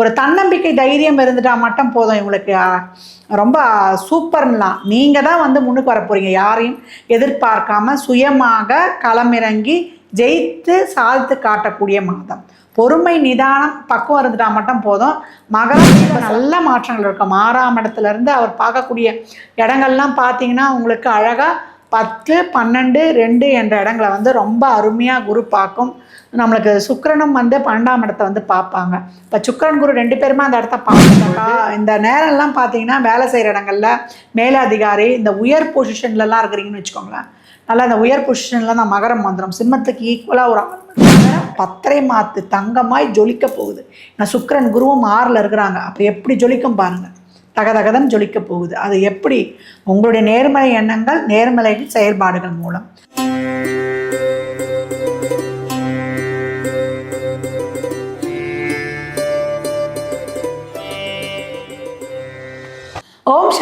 ஒரு தன்னம்பிக்கை தைரியம் இருந்துட்டா மட்டும் போதும் இவங்களுக்கு. ரொம்ப சூப்பர்லாம் நீங்கள் தான் வந்து முன்னுக்கு வர போகிறீங்க யாரையும் எதிர்பார்க்காம சுயமாக களமிறங்கி ஜெயித்து சாதித்து காட்டக்கூடிய மாதம். பொறுமை நிதானம் பக்குவம் இருந்துட்டா மட்டும் போதும். மகராசியில நல்ல மாற்றங்கள் இருக்கும். ஆறாம் இடத்துலேருந்து அவர் பார்க்கக்கூடிய இடங்கள்லாம் பார்த்தீங்கன்னா உங்களுக்கு அழகாக பத்து பன்னெண்டு ரெண்டு என்ற இடங்களை வந்து ரொம்ப அருமையாக குரு பார்க்கும். நம்மளுக்கு சுக்கரனும் வந்து பன்னெண்டாம் இடத்த வந்து பார்ப்பாங்க. இப்போ சுக்கரன் குரு ரெண்டு பேருமே அந்த இடத்த பார்ப்பாங்க இந்த நேரம்லாம் பார்த்தீங்கன்னா வேலை செய்கிற இடங்கள்ல மேலதிகாரி இந்த உயர் பொசிஷன்லலாம் இருக்கிறீங்கன்னு வச்சுக்கோங்களேன். நல்லா இந்த உயர் பொசிஷனில் தான் மகரம் மந்திரம் சிம்மத்துக்கு ஈக்குவலாக ஒரு பத்தரை மாத்து தங்கமாய் ஜொலிக்க போகுது. நான் சுக்கரன் குருவும் ஆறில் இருக்கிறாங்க. அப்போ எப்படி ஜொலிக்கும் பாருங்க. தகதகதன் ஜொலிக்க போகுது. அது எப்படி? உங்களுடைய நேர்மறை எண்ணங்கள் நேர்மறை செயல்பாடுகள் மூலம்.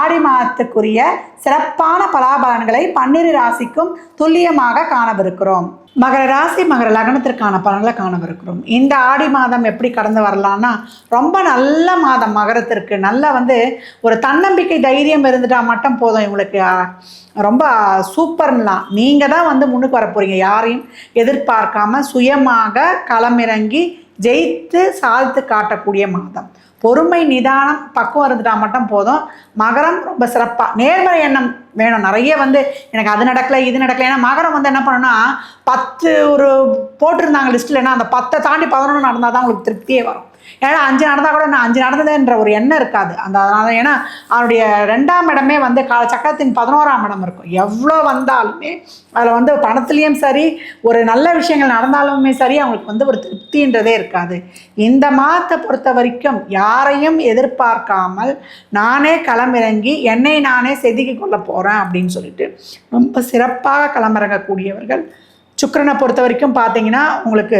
ஆடி மாதத்துக்குரிய சிறப்பான பலாபலன்களை பன்னிரு ராசிக்கும் துல்லியமாக காணவிருக்கிறோம். மகர ராசி மகர லக்னத்திற்கான பலன்களை காணவிருக்கிறோம். இந்த ஆடி மாதம் எப்படி கடந்து வரலாம்னா ரொம்ப நல்ல மாதம். மகரத்திற்கு நல்லா வந்து ஒரு தன்னம்பிக்கை தைரியம் இருந்துட்டா மட்டும் போதும் இவங்களுக்கு. ரொம்ப சூப்பர்லாம். நீங்கள் தான் வந்து முன்னுக்கு வர போகிறீங்க யாரையும் எதிர்பார்க்காம சுயமாக களமிறங்கி ஜெயித்து சாதித்து காட்டக்கூடிய மாதம். பொறுமை நிதானம் பக்குவம் இருந்துட்டா மட்டும் போதும். மகரம் ரொம்ப சிறப்பாக நேர்மறை எண்ணம் வேணும். நிறைய வந்து எனக்கு அது நடக்கல இது நடக்கலை. ஏன்னா மகரம் வந்து என்ன பண்ணுன்னா பத்து ஒரு போட்டிருந்தாங்க லிஸ்ட்டில் என்ன அந்த பத்தை தாண்டி பதினொன்று நடந்தால் தான் உங்களுக்கு திருப்தியே வரும். ஏன்னா அஞ்சு நடந்தால் கூட நான் அஞ்சு நடந்ததுன்ற ஒரு எண்ணம் இருக்காது. அந்த அதனால் ஏன்னா அவனுடைய ரெண்டாம் இடமே வந்து கால சக்கரத்தின் பதினோராம் இடம் இருக்கும். எவ்வளோ வந்தாலுமே அதில் வந்து பணத்துலேயும் சரி ஒரு நல்ல விஷயங்கள் நடந்தாலுமே சரி அவங்களுக்கு வந்து ஒரு திருப்தின்றதே இருக்காது. இந்த மாதத்தை பொறுத்த வரைக்கும் யாரையும் எதிர்பார்க்காமல் நானே களமிறங்கி என்னை நானே செதுக்கி கொள்ள போகிறேன் அப்படின்னு சொல்லிட்டு ரொம்ப சிறப்பாக களமிறங்கக்கூடியவர்கள். சுக்கரனை பொறுத்த வரைக்கும் பார்த்தீங்கன்னா உங்களுக்கு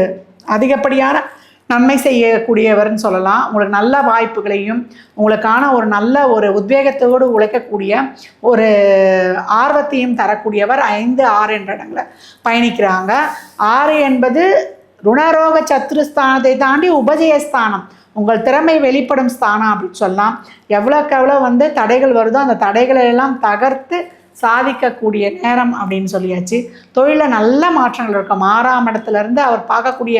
அதிகப்படியான நன்மை செய்யக்கூடியவர்னு சொல்லலாம். உங்களுக்கு நல்ல வாய்ப்புகளையும் உங்களுக்கான ஒரு நல்ல ஒரு உத்வேகத்தோடு உழைக்கக்கூடிய ஒரு ஆர்வத்தையும் தரக்கூடியவர் ஐந்து ஆறு என்ற இடங்களை பயணிக்கிறாங்க. ஆறு என்பது ருணரோக சத்துருஸ்தானத்தை தாண்டி உபஜயஸ்தானம். உங்கள் திறமை வெளிப்படும் ஸ்தானம் அப்படின்னு சொல்லலாம். எவ்வளோக்கு எவ்வளோ வந்து தடைகள் வருதோ அந்த தடைகளை எல்லாம் தகர்த்து சாதிக்கக்கூடிய நேரம் அப்படின்னு சொல்லியாச்சு. தொழிலில் நல்ல மாற்றங்கள் இருக்கும். ஆறாம் இடத்துல இருந்து அவர் பார்க்கக்கூடிய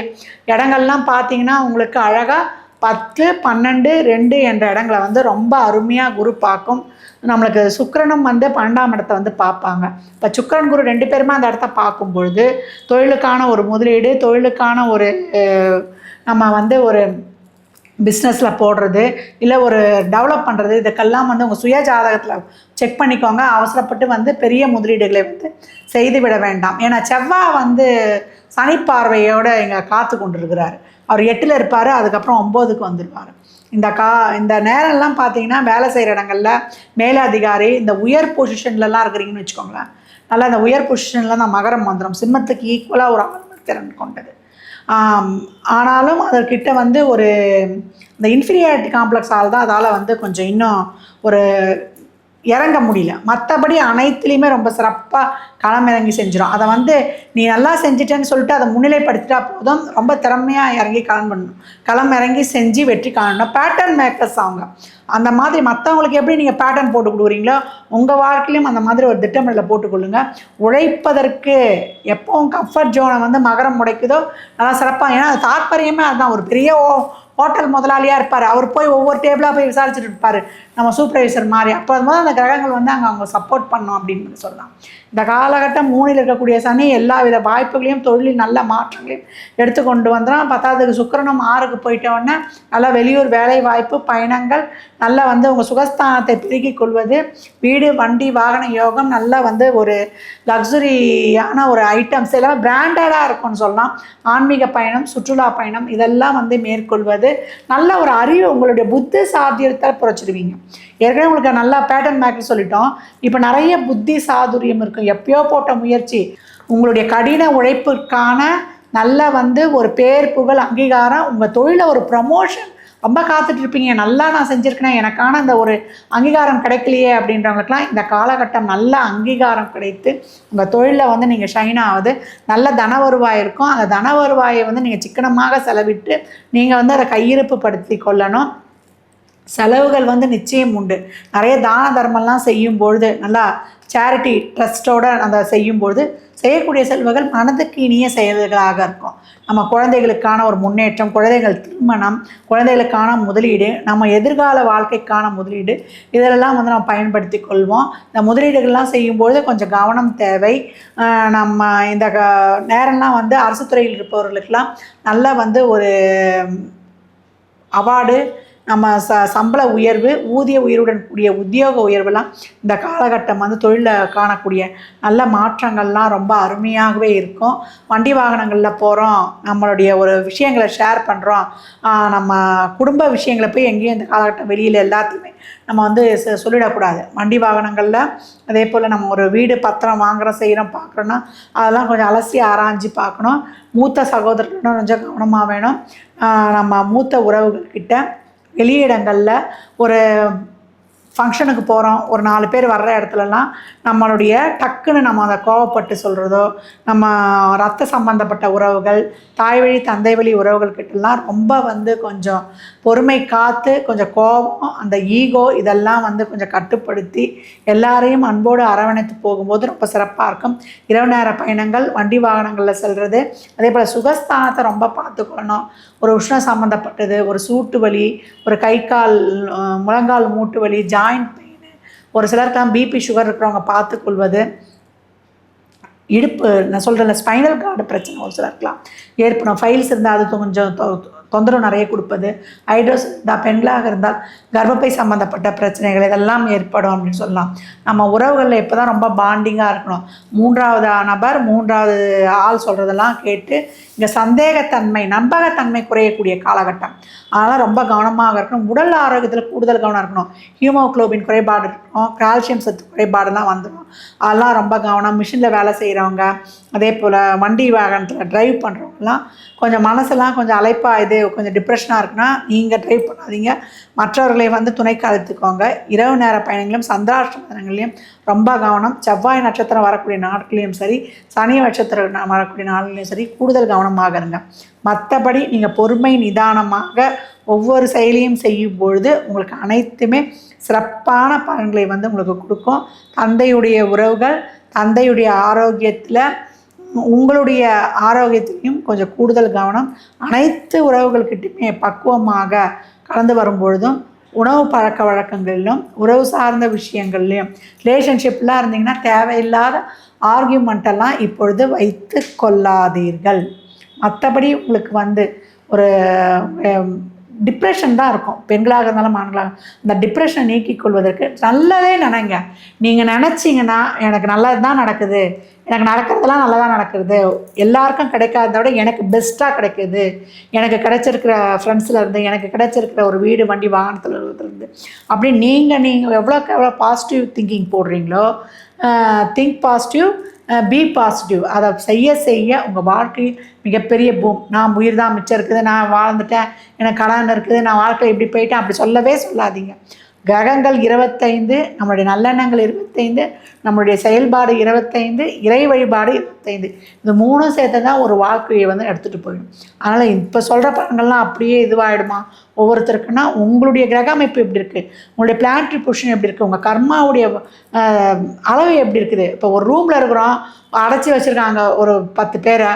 இடங்கள்லாம் பார்த்தீங்கன்னா உங்களுக்கு அழகாக பத்து பன்னெண்டு ரெண்டு என்ற இடங்களை வந்து ரொம்ப அருமையாக குரு பார்க்கும். நம்மளுக்கு சுக்கரனும் வந்து பன்னெண்டாம் இடத்த வந்து பார்ப்பாங்க. இப்போ சுக்கரன் குரு ரெண்டு பேருமே அந்த இடத்த பார்க்கும் பொழுது தொழிலுக்கான ஒரு முதலீடு தொழிலுக்கான ஒரு நம்ம வந்து ஒரு பிஸ்னஸில் போடுறது இல்லை ஒரு டெவலப் பண்ணுறது இதுக்கெல்லாம் வந்து உங்கள் சுய ஜாதகத்தில் செக் பண்ணிக்கோங்க. அவசரப்பட்டு வந்து பெரிய முதலீடுகளை வந்து செய்து விட வேண்டாம். ஏன்னா செவ்வாய் வந்து சனிப்பார்வையோட இங்கே காத்து கொண்டிருக்கிறாரு. அவர் எட்டில் இருப்பார் அதுக்கப்புறம் ஒம்போதுக்கு வந்துடுவார் இந்த கா இந்த நேரம்லாம் பார்த்தீங்கன்னா வேலை செய்கிற இடங்களில் மேலதிகாரி இந்த உயர் பொசிஷன்லலாம் இருக்கிறீங்கன்னு வச்சுக்கோங்களேன். நல்லா இந்த உயர் பொசிஷனில் தான் மகரம் மந்திரம். சிம்மத்துக்கு ஈக்குவலாக ஒரு ஆளுமை திறன் கொண்டது. ஆனாலும் அதற்கிட்ட வந்து ஒரு இந்த இன்ஃபீரியாரிட்டி காம்ப்ளெக்ஸால் தான் அதால் வந்து கொஞ்சம் இன்னும் ஒரு இறங்க முடியல. மற்றபடி அனைத்துலேயுமே ரொம்ப சிறப்பாக களமிறங்கி செஞ்சிடும் அதை வந்து நீ நல்லா செஞ்சிட்டேன்னு சொல்லிட்டு அதை முன்னிலைப்படுத்திட்டா போதும். ரொம்ப திறமையாக இறங்கி களம் பண்ணணும். களம் இறங்கி செஞ்சு வெற்றி காணணும். பேட்டர்ன் மேக்கர்ஸ் அவங்க. அந்த மாதிரி மற்றவங்களுக்கு எப்படி நீங்கள் பேட்டர்ன் போட்டு கொடுக்குறீங்களோ உங்கள் வாழ்க்கையிலும் அந்த மாதிரி ஒரு திட்டமிடலை போட்டுக்கொள்ளுங்க உழைப்பதற்கு எப்போவும் கம்ஃபர்ட் ஜோனை வந்து மகரம் உடைக்குதோ நல்லா சிறப்பாக ஏன்னா அது தாற்பயமே அதுதான். ஒரு பெரிய ஓ ஹோட்டல் முதலாளியாக இருப்பார். அவர் போய் ஒவ்வொரு டேபிளாக போய் விசாரிச்சுட்டு இருப்பார். நம்ம சூப்பர்வைசர் மாதிரி. அப்போ அது அந்த கிரகங்கள் வந்து அங்கே அவங்க சப்போர்ட் பண்ணோம் அப்படின்னு சொல்லலாம் இந்த காலகட்டம் மூணில் இருக்கக்கூடிய சனி எல்லா வித வாய்ப்புகளையும் தொழிலில் நல்ல மாற்றங்களையும் எடுத்து கொண்டு வந்தோம் பத்தாவதுக்கு சுக்கிரனும் ஆறுக்கு போயிட்டோடனே நல்லா வெளியூர் வேலை வாய்ப்பு பயணங்கள் நல்லா வந்து உங்கள் சுகஸ்தானத்தை பெருக்கிக் கொள்வது வீடு வண்டி வாகன யோகம் நல்லா வந்து ஒரு லக்ஸுரியான ஒரு ஐட்டம்ஸ் எல்லாம் பிராண்டடாக இருக்கும்னு சொல்லலாம். ஆன்மீக பயணம் சுற்றுலா பயணம் இதெல்லாம் வந்து மேற்கொள்வது. நல்ல ஒரு அறிவு உங்களுடைய புத்தி சாத்தியத்தை புரைச்சிடுவீங்க ஏற்கனவே உங்களுக்கு நல்லா பேட்டர்ன் மேக்கர் சொல்லிட்டோம். இப்போ நிறைய புத்தி சாதுரியம் இருக்கும் எப்பயோ போட்ட முயற்சி. உங்களுடைய கடின உழைப்பிற்கான நல்ல வந்து ஒரு பேர் புகழ் அங்கீகாரம் உங்கள் தொழிலில் ஒரு ப்ரமோஷன் ரொம்ப காத்துட்டு இருப்பீங்க. நல்லா நான் செஞ்சுருக்கேன். எனக்கான அந்த ஒரு அங்கீகாரம் கிடைக்கலையே அப்படின்றவங்களுக்குலாம் இந்த காலகட்டம் நல்ல அங்கீகாரம் கிடைத்து உங்கள் தொழிலில் வந்து நீங்கள் ஷைன் ஆகுது. நல்ல தன வருவாய் இருக்கும். அந்த தன வருவாயை வந்து நீங்கள் சிக்கனமாக செலவிட்டு நீங்கள் வந்து அதை கையிருப்பு படுத்தி கொள்ளணும். செலவுகள் வந்து நிச்சயம் உண்டு. நிறைய தான தர்மம்லாம் செய்யும் பொழுது நல்லா சேரிட்டி ட்ரஸ்ட்டோட அந்த செய்யும்பொழுது செய்யக்கூடிய செல்வங்கள் மனதுக்கு இனிய செயல்களாக இருக்கும். நம்ம குழந்தைகளுக்கான ஒரு முன்னேற்றம் குழந்தைகள் திருமணம் குழந்தைகளுக்கான முதலீடு நம்ம எதிர்கால வாழ்க்கைக்கான முதலீடு இதெல்லாம் வந்து நம்ம பயன்படுத்தி கொள்வோம். இந்த முதலீடுகள்லாம் செய்யும்பொழுது கொஞ்சம் கவனம் தேவை. நம்ம இந்த க- நேரம்லாம் வந்து அரசு துறையில் இருப்பவர்களுக்கெல்லாம் நல்ல வந்து ஒரு அவார்டு நம்ம ச சம்பள உயர்வு ஊதிய உயர்வுடன் கூடிய உத்தியோக உயர்வுலாம் இந்த காலகட்டம் வந்து தொழிலில் காணக்கூடிய நல்ல மாற்றங்கள்லாம் ரொம்ப அருமையாகவே இருக்கும். வண்டி வாகனங்களில் போகிறோம் நம்மளுடைய ஒரு விஷயங்களை ஷேர் பண்ணுறோம் நம்ம குடும்ப விஷயங்களை போய் எங்கேயும் இந்த காலகட்டம் வெளியில் எல்லாத்தையுமே நம்ம வந்து சொல்லிடக்கூடாது. வண்டி வாகனங்களில் அதே போல் நம்ம ஒரு வீடு பத்திரம் வாங்குறோம் செய்கிறோம் பார்க்குறோன்னா அதெல்லாம் கொஞ்சம் அலசி ஆராய்ஞ்சு பார்க்கணும் மூத்த சகோதரர்களிடம் கொஞ்சம் கவனமாக வேணும். நம்ம மூத்த உறவுகள்கிட்ட வெளியிடங்களில் ஒரு ஃபங்க்ஷனுக்கு போகிறோம் ஒரு நாலு பேர் வர்ற இடத்துலலாம் நம்மளுடைய டக்குன்னு நம்ம அதை கோவப்பட்டு சொல்கிறதோ நம்ம ரத்த சம்பந்தப்பட்ட உறவுகள் தாய் வழி தந்தை வழி உறவுகள்கிட்டலாம் ரொம்ப வந்து கொஞ்சம் பொறுமை காத்து கொஞ்சம் கோபம் அந்த ஈகோ இதெல்லாம் வந்து கொஞ்சம் கட்டுப்படுத்தி எல்லாரையும் அன்போடு அரவணைத்து போகும்போது ரொம்ப சிறப்பாக இருக்கும். இரவு நேர பயணங்கள் வண்டி வாகனங்களில் செல்வது அதே போல் சுகஸ்தானத்தை ரொம்ப பார்த்துக்கணும். ஒரு உஷ்ணம் சம்மந்தப்பட்டது ஒரு சூட்டு வலி ஒரு கை கால் முழங்கால் மூட்டு வலி ஜாயிண்ட் பெயின் ஒரு சிலருக்கெல்லாம் பிபி சுகர் இருக்கிறவங்க பார்த்துக்கொள்வது இடுப்பு நான் சொல்கிறேன் ஸ்பைனல் கார்டு பிரச்சனை ஒரு சிலருக்கெல்லாம் ஏற்படும். ஃபைல்ஸ் இருந்தால் அது கொஞ்சம் தொந்தரவு நிறைய கொடுப்பது. ஐட்ரோஸ் இருந்தால் பெண்களாக இருந்தால் கர்ப்பப்பை சம்மந்தப்பட்ட பிரச்சனைகள் இதெல்லாம் ஏற்படும் அப்படின்னு சொல்லலாம். நம்ம உறவுகளில் இப்போ தான் ரொம்ப பாண்டிங்காக இருக்கணும். மூன்றாவது நபர் மூன்றாவது ஆள் சொல்கிறதெல்லாம் கேட்டு இங்கே சந்தேகத்தன்மை நம்பகத்தன்மை குறையக்கூடிய காலகட்டம். அதனால் ரொம்ப கவனமாக இருக்கணும். உடல் ஆரோக்கியத்தில் கூடுதல் கவனம் இருக்கணும். ஹியூமோக்ளோபின் குறைபாடு இருக்கணும். கால்சியம் சத்து குறைபாடுலாம் வந்துடும் அதெல்லாம் ரொம்ப கவனம். மிஷினில் வேலை செய்கிறவங்க அதே போல் வண்டி வாகனத்தில் டிரைவ் பண்ணுறவங்கலாம் கொஞ்சம் மனசெல்லாம் கொஞ்சம் அலைப்பாக இது கொஞ்சம் டிப்ரெஷனாக இருக்குன்னா நீங்கள் ட்ரை பண்ணாதீங்க. மற்றவர்களை வந்து துணைக்கு அழைத்துக்கோங்க இரவு நேர பயணங்களும் சந்திராஷ்டமங்களையும் ரொம்ப கவனம். செவ்வாய் நட்சத்திரம் வரக்கூடிய நாட்களையும் சரி சனி நட்சத்திரம் வரக்கூடிய நாட்களையும் சரி கூடுதல் கவனமாக இருங்க மற்றபடி நீங்கள் பொறுமை நிதானமாக ஒவ்வொரு செயலையும் செய்யும் பொழுது உங்களுக்கு அனைத்துமே சிறப்பான பலன்களை வந்து உங்களுக்கு கொடுக்கும். தந்தையுடைய உறவுகள் தந்தையுடைய ஆரோக்கியத்தில் உங்களுடைய ஆரோக்கியத்திலையும் கொஞ்சம் கூடுதல் கவனம். அனைத்து உறவுகள்கிட்டையுமே பக்குவமாக கலந்து வரும்பொழுதும் உணவு பழக்க வழக்கங்களிலும் உறவு சார்ந்த விஷயங்கள்லையும் ரிலேஷன்ஷிப்லாம் இருந்தீங்கன்னா தேவையில்லாத ஆர்கியூமெண்ட்டெல்லாம் இப்பொழுது வைத்து கொள்ளாதீர்கள். மற்றபடி உங்களுக்கு வந்து ஒரு டிப்ரெஷன் தான் இருக்கும். பெண்களாக இருந்தாலும் ஆண்களாக அந்த டிப்ரெஷனை நீக்கிக் கொள்வதற்கு நல்லதே நினைங்க. நீங்கள் நினச்சிங்கன்னா எனக்கு நல்லது தான் நடக்குது. எனக்கு நடக்கிறதெல்லாம் தான் நடக்கிறது எல்லாருக்கும் கிடைக்காத விட எனக்கு பெஸ்ட்டாக கிடைக்கிது. எனக்கு கிடைச்சிருக்கிற ஃப்ரெண்ட்ஸில் இருந்து எனக்கு கிடைச்சிருக்கிற ஒரு வீடு வண்டி வாகனத்தில் இருந்து. அப்படி நீங்கள் நீங்கள் எவ்வளோக்கு எவ்வளோ பாசிட்டிவ் திங்கிங் போடுறீங்களோ திங்க் பாசிட்டிவ் பி பாசிட்டிவ் அதை செய்ய செய்ய உங்கள் வாழ்க்கை மிகப்பெரிய பூம் நான் உயிர் தான் மிச்சம் இருக்குது நான் வாழ்ந்துட்டேன் எனக்கு கடன் இருக்குது நான் வாழ்க்கை இப்படி போயிட்டேன் அப்படி சொல்லவே சொல்லாதீங்க. கிரகங்கள் இருபத்தைந்து நம்மளுடைய நல்லெண்ணங்கள் இருபத்தைந்து நம்மளுடைய செயல்பாடு இருபத்தைந்து இறை வழிபாடு இருபத்தைந்து. இந்த மூணும் சேர்த்து தான் ஒரு வாழ்க்கையை வந்து எடுத்துகிட்டு போயிடும். அதனால் இப்போ சொல்கிற படங்கள்லாம் அப்படியே இதுவாகிடுமா ஒவ்வொருத்தருக்குன்னா உங்களுடைய கிரக அமைப்பு எப்படி இருக்குது உங்களுடைய பிளான்ட்ரி பொசிஷன் எப்படி இருக்குது உங்கள் கர்மாவுடைய அளவு எப்படி இருக்குது? இப்போ ஒரு ரூமில் இருக்கிறோம் அடைச்சி வச்சுருக்காங்க ஒரு பத்து பேரை.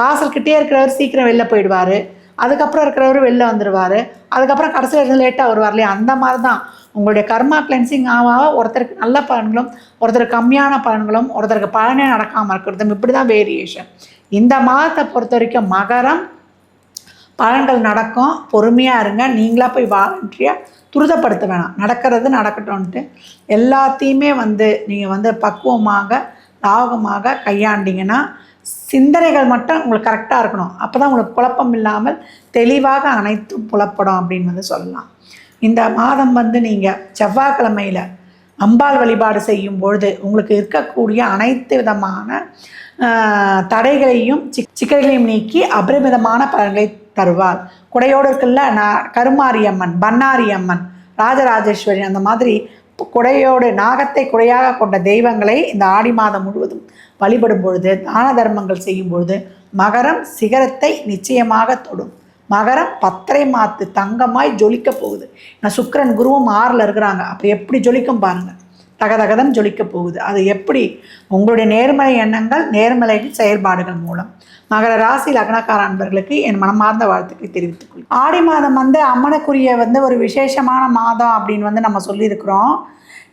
வாசல்கிட்டே இருக்கிறவர் சீக்கிரம் வெளில போயிடுவார். அதுக்கப்புறம் இருக்கிறவர் வெளில வந்துடுவார் அதுக்கப்புறம் கடைசியில் இருந்து லேட்டாக வருவார் இல்லையா? அந்த மாதிரி தான் உங்களுடைய கர்மா கிளென்சிங் ஆக ஆக ஒருத்தருக்கு நல்ல பலன்களும் ஒருத்தருக்கு கம்மியான பலன்களும் ஒருத்தருக்கு பலனே நடக்காமல் இருக்கிறதும் இப்படி தான் வேரியேஷன் இந்த மாதத்தை பொறுத்த வரைக்கும் மகரம் பலன்கள் நடக்கும். பொறுமையாக இருங்க. நீங்களாக போய் வாலண்டியாக துரிதப்படுத்த வேணாம். நடக்கிறது நடக்கட்டும்ன்ட்டு. எல்லாத்தையுமே வந்து நீங்கள் வந்து பக்குவமாக லாகமாக கையாண்டிங்கன்னா சிந்தனைகள் மட்டும் உங்களுக்கு கரெக்டாக இருக்கணும். அப்போ தான் உங்களுக்கு குழப்பம் இல்லாமல் தெளிவாக அனைத்தும் புலப்படும் அப்படின்னு வந்து சொல்லலாம். இந்த மாதம் வந்து நீங்கள் செவ்வாய்க்கிழமையில் அம்பாள் வழிபாடு செய்யும் பொழுது உங்களுக்கு இருக்கக்கூடிய அனைத்து விதமான தடைகளையும் சிக் சிக்கல்களையும் நீக்கி அபரிமிதமான பலன்களை தருவாள். குடையோடு இருக்குல்ல நான் கருமாரியம்மன் பன்னாரியம்மன் ராஜராஜேஸ்வரி அந்த மாதிரி குடையோடு நாகத்தை குடையாக கொண்ட தெய்வங்களை இந்த ஆடி மாதம் முழுவதும் வழிபடும் பொழுது தான தர்மங்கள் செய்யும் பொழுது மகரம் சிகரத்தை நிச்சயமாக தொடும். மகரம் பத்தரை மாத்து தங்கமாய் ஜொலிக்க போகுது. நான் சுக்கிரன் குருவும் ஆறில் இருக்கிறாங்க. அப்போ எப்படி ஜொலிக்கும் பாருங்க. தகதகதம் ஜொலிக்க போகுது. அது எப்படி? உங்களுடைய நேர்மறை எண்ணங்கள் நேர்மறை செயல்பாடுகள் மூலம். மகர ராசி லக்னக்கார அன்பர்களுக்கு என் மனமார்ந்த வாழ்த்துக்களை தெரிவித்துக் ஆடி மாதம் வந்து அம்மனுக்குரிய வந்து ஒரு விசேஷமான மாதம் அப்படின்னு வந்து நம்ம சொல்லியிருக்கிறோம்.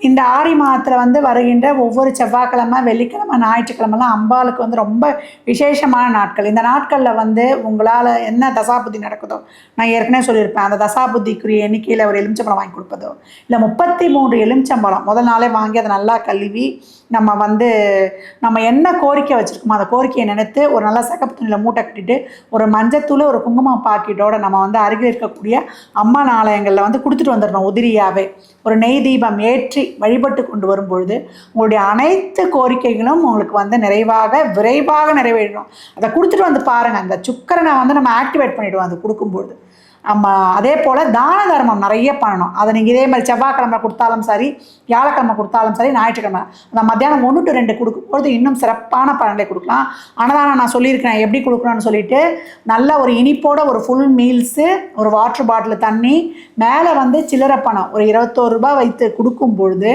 இந்த ஆரி மாதத்தில் வந்து வருகின்ற ஒவ்வொரு செவ்வாய்க்கிழமை வெள்ளிக்கிழமை ஞாயிற்றுக்கிழமெல்லாம் அம்பாளுக்கு வந்து ரொம்ப விசேஷமான நாட்கள். இந்த நாட்களில் வந்து உங்களால் என்ன தசாபுத்தி நடக்குதோ நான் ஏற்கனவே சொல்லியிருப்பேன். அந்த தசாபுத்திக்குரிய எண்ணிக்கையில் ஒரு எலுமிச்சம்பழம் வாங்கி கொடுப்பதோ இல்லை முப்பத்தி மூன்று எலுமிச்சம்பழம் முதல் நாளே வாங்கி அதை நல்லா கழுவி நம்ம வந்து நம்ம என்ன கோரிக்கை வச்சுருக்கோமோ அந்த கோரிக்கையை நினைத்து ஒரு நல்ல சகப்பு துணியில் மூட்டை கட்டிட்டு ஒரு மஞ்சத்தூள் ஒரு குங்குமம் பாக்கெட்டோட நம்ம வந்து அருகில் இருக்கக்கூடிய அம்மன் ஆலயங்களில் வந்து கொடுத்துட்டு வந்துடணும் உதிரியாகவே ஒரு நெய் தீபம் ஏற்றி வழிபட்டு கொண்டு வரும்பொழுது உங்களுடைய அனைத்து கோரிக்கைகளும் உங்களுக்கு வந்து நிறைவாக விரைவாக நிறைவேறணும். அதை கொடுத்துட்டு வந்து பாருங்கள் அந்த சுக்கரனை வந்து நம்ம ஆக்டிவேட் பண்ணிவிடுவோம் அது கொடுக்கும்பொழுது. அதே போல் தான தர்மம் நிறைய பண்ணணும். அதை நீங்கள் இதே மாதிரி செவ்வாய்க்கிழமை கொடுத்தாலும் சரி வியாழக்கிழமை கொடுத்தாலும் சரி ஞாயிற்றுக்கிழமை. அந்த மத்தியானம் ஒன்று டு ரெண்டு கொடுக்கும்பொழுது இன்னும் சிறப்பான பலன்களை கொடுக்கலாம். அன்னதானம் நான் சொல்லியிருக்கிறேன் எப்படி கொடுக்கணும்னு சொல்லிட்டு நல்ல ஒரு இனிப்போட ஒரு ஃபுல் மீல்ஸு ஒரு வாட்டர் பாட்டில் தண்ணி மேலே வந்து சில்லறை பணம். ஒரு இருபத்தோரு ரூபாய் வைத்து கொடுக்கும் பொழுது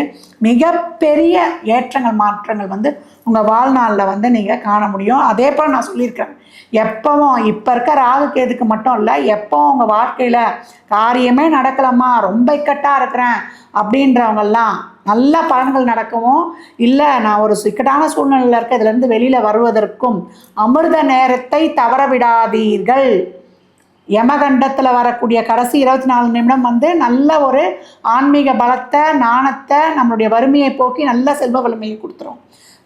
மிகப்பெரிய ஏற்றங்கள் மாற்றங்கள் வந்து உங்கள் வாழ்நாளில் வந்து நீங்கள் காண முடியும். அதே போல் நான் சொல்லியிருக்கிறேன் எப்பவும் இப்போ இருக்க ராகு கேதுக்கு மட்டும் இல்லை எப்பவும் உங்கள் வாழ்க்கையில் காரியமே நடக்கலம்மா ரொம்ப இக்கட்டாக இருக்கிறேன் அப்படின்றவங்கெல்லாம் நல்ல பலன்கள் நடக்கவும் இல்லை நான் ஒரு சிக்கட்டான சூழ்நிலையில் இருக்க இதுலேருந்து வெளியில் வருவதற்கும் அமிர்த நேரத்தை தவற விடாதீர்கள். யமகண்டத்தில் வரக்கூடிய கடைசி இருபத்தி நாலு நிமிடம் வந்து நல்ல ஒரு ஆன்மீக பலத்தை நாணத்தை நம்மளுடைய வறுமையை போக்கி நல்ல செல்வ வலிமையை கொடுத்துரும்.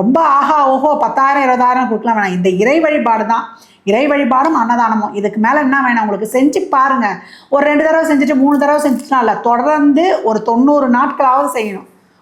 ரொம்ப ஆஹா ஓஹோ பத்தாயிரம் இருபதாயிரம் கொடுக்கலாம் வேணாம். இந்த இறை வழிபாடு தான். இறை வழிபாடும் அன்னதானமும். இதுக்கு மேலே என்ன வேணும்? உங்களுக்கு செஞ்சு பாருங்கள் ஒரு ரெண்டு தடவை செஞ்சுட்டு மூணு தடவை செஞ்சுட்டுனா இல்லை. தொடர்ந்து ஒரு தொண்ணூறு நாட்களாவது செய்யணும்.